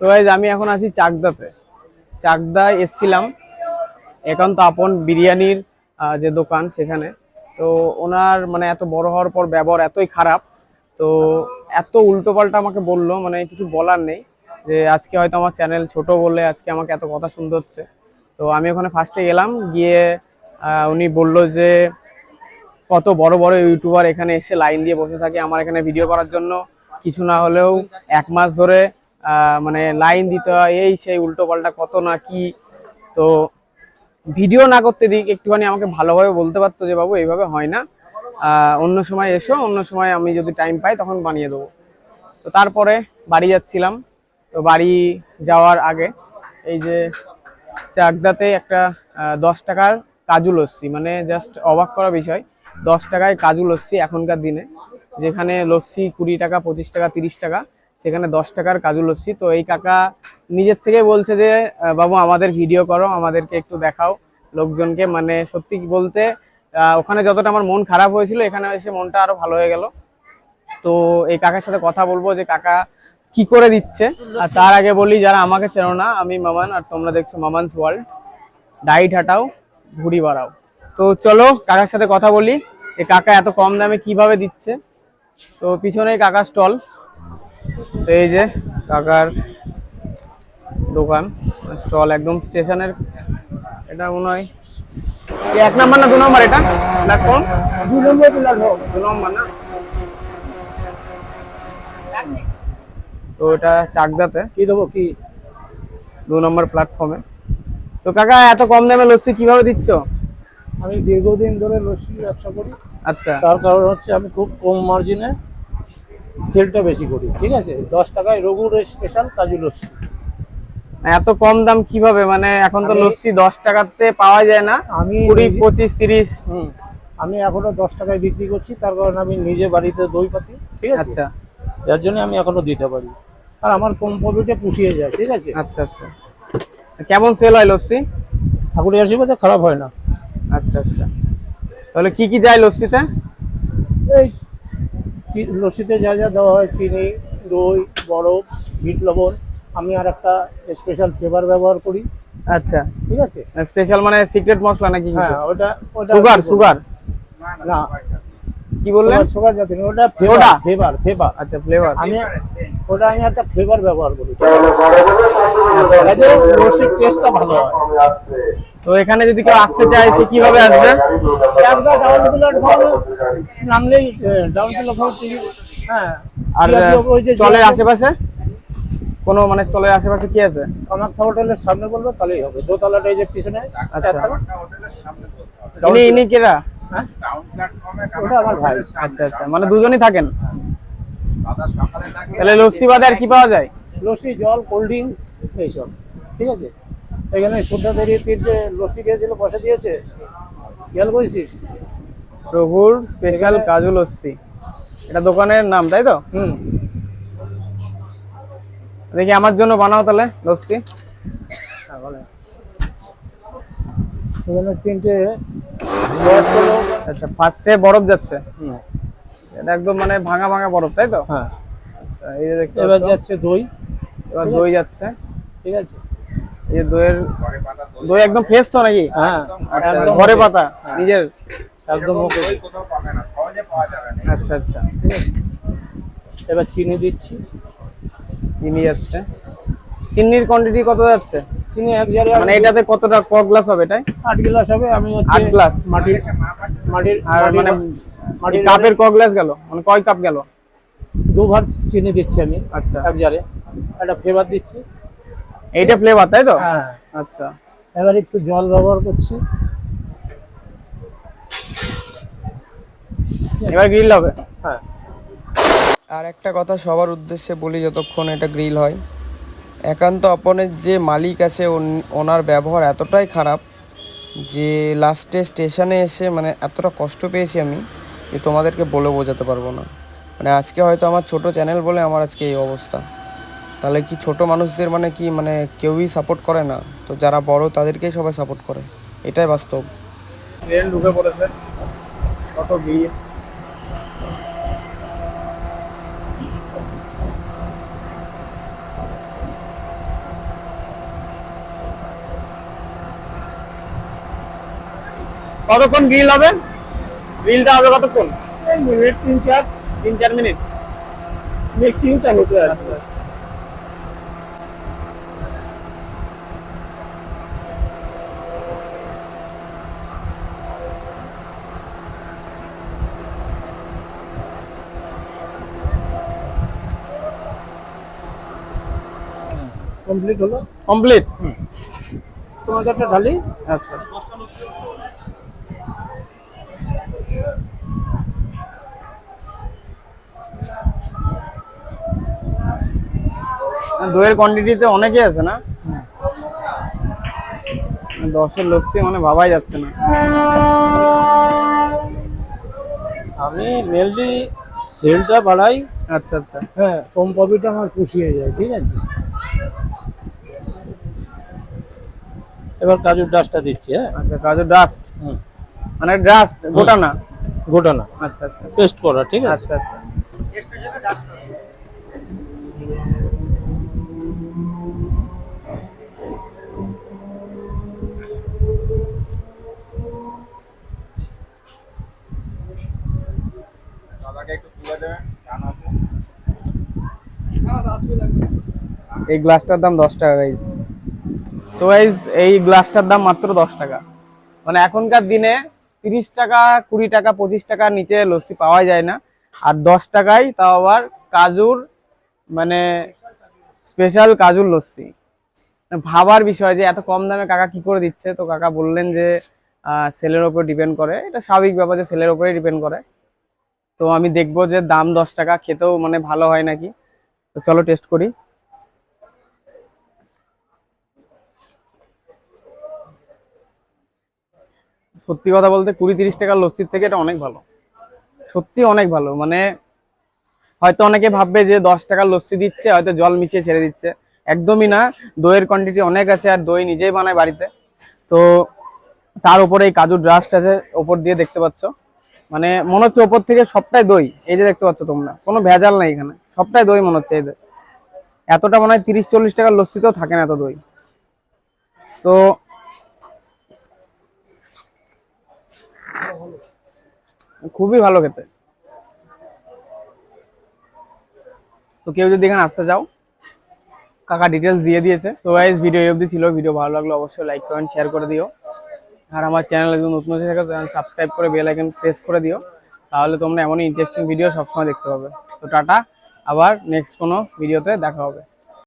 তো আমি এখন আছি চাকদাতে। চাকদায় এসছিলাম। একান্ত আপন বিরিয়ানির যে দোকান সেখানে। তো ওনার মানে এত বড় হওয়ার পর ব্যবহার এতই খারাপ। তো এত উল্টো পাল্টা আমাকে বলল মানে কিছু বলার নেই। যে আজকে হয়তো আমার চ্যানেল ছোট বলে আজকে আমাকে এত কথা শুনতে হচ্ছে। তো আমি ওখানে ফার্স্টে গেলাম, গিয়ে উনি বলল যে, কত বড় বড় ইউটিউবার এখানে এসে লাইন দিয়ে বসে থাকে আমার এখানে ভিডিও করার জন্য। কিছু না হলেও এক মাস ধরে মানে লাইন দিতে হয়, এই সেই উল্টো পাল্টা কত না কি। তো ভিডিও না করতে দিক, একটুখানি আমাকে ভালোভাবে বলতে পারতো যে, বাবু, এইভাবে হয় না। অন্য সময় এসো, অন্য সময় আমি যদি টাইম পাই, তখন বানিয়ে দেবো। তো তারপরে বাড়ি যাচ্ছিলাম। তো বাড়ি যাওয়ার আগে এই যে চাকদাতে একটা দশ টাকার কাজু লস্যি মানে জাস্ট অবাক করা বিষয়, দশ টাকায় কাজু লস্যি এখনকার দিনে, যেখানে লস্যি কুড়ি টাকা, পঁচিশ টাকা, তিরিশ টাকা সেখানে দশ টাকার কাজু লস্যি। তো এই কাকা নিজের থেকে বলছে যে বাবু আমাদের ভিডিও করো, আমাদেরকে একটু দেখাও লোকজনকে। মানে সত্যি বলতে ওখানে যতটা আমার মন খারাপ হয়েছিল, এখানে এসে মনটা আরও ভালো হয়ে গেল। তো এই কাকার সাথে কথা বলব যে, কাকা কি করে দিচ্ছে? আর তার আগে বলি, যারা আমাকে চেনো না, আমি মামান, আর তোমরা দেখছ মামানস ওয়ার্ল্ড। ডাইট হাটাও ঘুড়ি বাড়াও। তো চলো, কাকার সাথে কথা বলি। এই কাকা এত কম দামে কীভাবে দিচ্ছে? তো পিছনে কাকার স্টল। তো এই যে কাকার দোকান স্টল একদম স্টেশনের। এটা মনে হয় এক নাম্বার না দু নম্বর এটা? প্ল্যাটফর্ম দু নম্বর দু নম্বর না? তো এটা চাকদাতে। কি দেবো কি? দু নম্বর প্ল্যাটফর্মে তো কাকা এত কম দামে লস্যি কীভাবে দিচ্ছ? আমি দীর্ঘদিন ধরে লস্যি ব্যবসা করি। আচ্ছা। তার কারণ হচ্ছে আমি খুব কম মার্জিনে সেলটা বেশি করি ঠিক আছে? দশ টাকায় রঘুর স্পেশাল কাজু লস্যি। এত কম দাম কীভাবে? মানে এখন তো লস্যি দশ টাকাতে পাওয়া যায় না। আমি কুড়ি পঁচিশ তিরিশ। আমি এখনও দশ টাকায় বিক্রি করছি তার কারণ আমি নিজে বাড়িতে দই পাতি ঠিক আছে? আচ্ছা। যার জন্য আমি এখনও দিতে পারি। আর আমার কম প্রফিটে পুষিয়ে যায় ঠিক আছে? আচ্ছা আচ্ছা। কেমন সেল হয় লস্যি? ঠাকুরের আশীর্বাদে খারাপ হয় না। আচ্ছা আচ্ছা। তাহলে কি কি যায় লস্যিতে? এই লস্যিতে যা যা দেওয়া হয় চিনি দই বরফ বিট লবণ আমি আর একটা স্পেশাল ফ্লেভার ব্যবহার করি। আচ্ছা। ঠিক আছে? স্পেশাল মানে সিক্রেট মশলা নাকি হ্যাঁ ওটা ওটা সুগার সুগার না। কি বললেন? সুগার জাতীয় ওটা সোডা? ফ্লেভার ফ্লেভার আচ্ছা ফ্লেভার আমি ওটা আমি একটা ফ্লেভার ব্যবহার করি। যাতে লস্যির টেস্টটা ভালো হয়। তো এখানে যদি কেউ আসতে চায় সে কীভাবে আসবে? নামলেই হ্যাঁ আর ওই যে স্টলের আশেপাশে? কোনো মানে স্টলের আশেপাশে কি আছে? কামাখ্যা হোটেলের সামনে বলব তাহলেই হবে। দোতলাটা এই যে পিছনে আচ্ছা। ইনি ইনি কেরা? হ্যাঁ? ওটা আমার ভাই। আচ্ছা আচ্ছা। মানে দুজনই থাকেন? তাহলে লস্যি বাদে আর কি পাওয়া যায়? লস্যি জল কোল্ড ড্রিঙ্কস এইসব। ঠিক আছে? এখানে সন্ধ্যা দেরিয়ে তিনটে লস্যি খেয়েছিল পয়সা দিয়েছে? খেয়াল করেছিস? প্রভুর স্পেশাল কাজু লস্যি। এটা দোকানের নাম তাই তো? হুম। দেখি আমার জন্য বানাও তাহলে লস্যি। এখানে তিনটে আচ্ছা ফার্স্টে বরফ যাচ্ছে। এটা একদম মানে ভাঙা ভাঙা বরফ তাই তো? হ্যাঁ। আচ্ছা এই দেখতে এবার যাচ্ছে দই। এবার দই যাচ্ছে। ঠিক আছে। এই দইয়ের দই একদম ফ্রেশ তো নাকি? হ্যাঁ। আচ্ছা একদম ঘরে পাতা নিজের? একদম ওকে আচ্ছা আচ্ছা। এবার চিনি দিচ্ছি। চিনি যাচ্ছে। চিনির কোয়ান্টিটি কত যাচ্ছে? চিনি এক জারে মানে এটাতে কতটা ক গ্লাস হবে এটাই? আট গ্লাস হবে আমি হচ্ছে আট গ্লাস? মাটির মাটির আর মানে মাটির কাপের ক গ্লাস গেল? মানে কয় কাপ গেল? দু ভাগ চিনি দিচ্ছি আমি আচ্ছা। এক জারে। একটা ফ্লেভার দিচ্ছি। এইটা ফ্লেভার তাই তো? হ্যাঁ। আচ্ছা। এবার একটু জল ব্যবহার করছি। এবার গ্রিল হবে। হ্যাঁ। আর একটা কথা সবার উদ্দেশ্যে বলি যতক্ষণ এটা গ্রিল হয়। একান্ত অপনের যে মালিক আছে ওন- ওনার ব্যবহার এতটাই খারাপ যে লাস্টে স্টেশনে এসে মানে এতটা কষ্ট পেয়েছি আমি যে তোমাদেরকে বলে বোঝাতে পারব না। মানে আজকে হয়তো আমার ছোট চ্যানেল বলে আমার আজকে এই অবস্থা। তাহলে কি ছোট মানুষদের মানে কি মানে কেউই সাপোর্ট করে না? তো যারা বড় তাদেরকেই সবাই সাপোর্ট করে। এটাই বাস্তব। ট্রেন ঢুকে পড়েছে। কত ভিড়। কতক্ষণ বিল হবে? বিলটা হবে কতক্ষণ? মিনিট, তিন চার তিন চার মিনিট। মিক্সিংটা নিতে আছে কমপ্লিট হলো? কমপ্লিট। তোমাদেরটা ঢালি? আচ্ছা। দইয়ের কোয়ান্টিটিতে অনেকই আছে না? দশের লস্যি মানে ভাবাই যাচ্ছে না। আমি মেনলি সেলটা বাড়াই। আচ্ছা আচ্ছা। হ্যাঁ কম প্রফিট আমার পুষিয়ে যায় ঠিক আছে? এবার কাজুর ডাস্টটা দিচ্ছি হ্যাঁ? আচ্ছা কাজু ডাস্ট হুম। মানে ডাস্ট গোটা না গোটা না আচ্ছা আচ্ছা। পেস্ট করা ঠিক আছে? আচ্ছা আচ্ছা। এই গ্লাসটার দাম দশ টাকা গাইজ তো গাইজ এই গ্লাসটার দাম মাত্র দশ টাকা। মানে এখনকার দিনে তিরিশ টাকা, কুড়ি টাকা, পঁচিশ টাকার নিচে লস্যি পাওয়া যায় না। আর দশ টাকায় তাও আবার কাজুর মানে স্পেশাল কাজুর লস্যি। ভাবার বিষয় যে এত কম দামে কাকা কি করে দিচ্ছে? তো কাকা বললেন যে সেলের ওপর ডিপেন্ড করে। এটা স্বাভাবিক ব্যাপার যে সেলের ওপরেই ডিপেন্ড করে। তো আমি দেখব যে দাম দশ টাকা, খেতেও মানে ভালো হয় নাকি। তো চলো টেস্ট করি। সত্যি কথা বলতে কুড়ি তিরিশ টাকার লস্যির থেকে এটা অনেক ভালো। সত্যি অনেক ভালো মানে হয়তো অনেকে ভাববে যে দশ টাকার লস্যি দিচ্ছে, হয়তো জল মিশিয়ে ছেড়ে দিচ্ছে। একদমই না, দইয়ের কোয়ান্টিটি অনেক আছে আর দই নিজেই বানায় বাড়িতে। তো তার উপরে এই কাজু ড্রাস্ট আছে, ওপর দিয়ে দেখতে পাচ্ছ। মানে মনে হচ্ছে ওপর থেকে সবটাই দই, এই যে দেখতে পাচ্ছ তোমরা। কোনো ভেজাল নাই এখানে, সবটাই দই মনে হচ্ছে এদের এতটা মনে হয় তিরিশ চল্লিশ টাকার লস্যিতেও থাকে না এত দই। তো খুবই ভালো খেতে। তো কেউ যদি এখানে আসতে চাও, কাকা ডিটেলস দিয়ে দিয়েছে। তো গাইজ ভিডিও অবধি ছিল। ভিডিও ভালো লাগলে অবশ্যই লাইক কমেন্ট শেয়ার করে দিও। আর আমার চ্যানেল যদি নতুন হয়ে থাকে সাবস্ক্রাইব করে বেল আইকন প্রেস করে দিও। তাহলে তোমরা এমনই ইন্টারেস্টিং ভিডিও সবসময় দেখতে পাবে। তো টাটা, আবার নেক্সট কোনো ভিডিওতে দেখা হবে।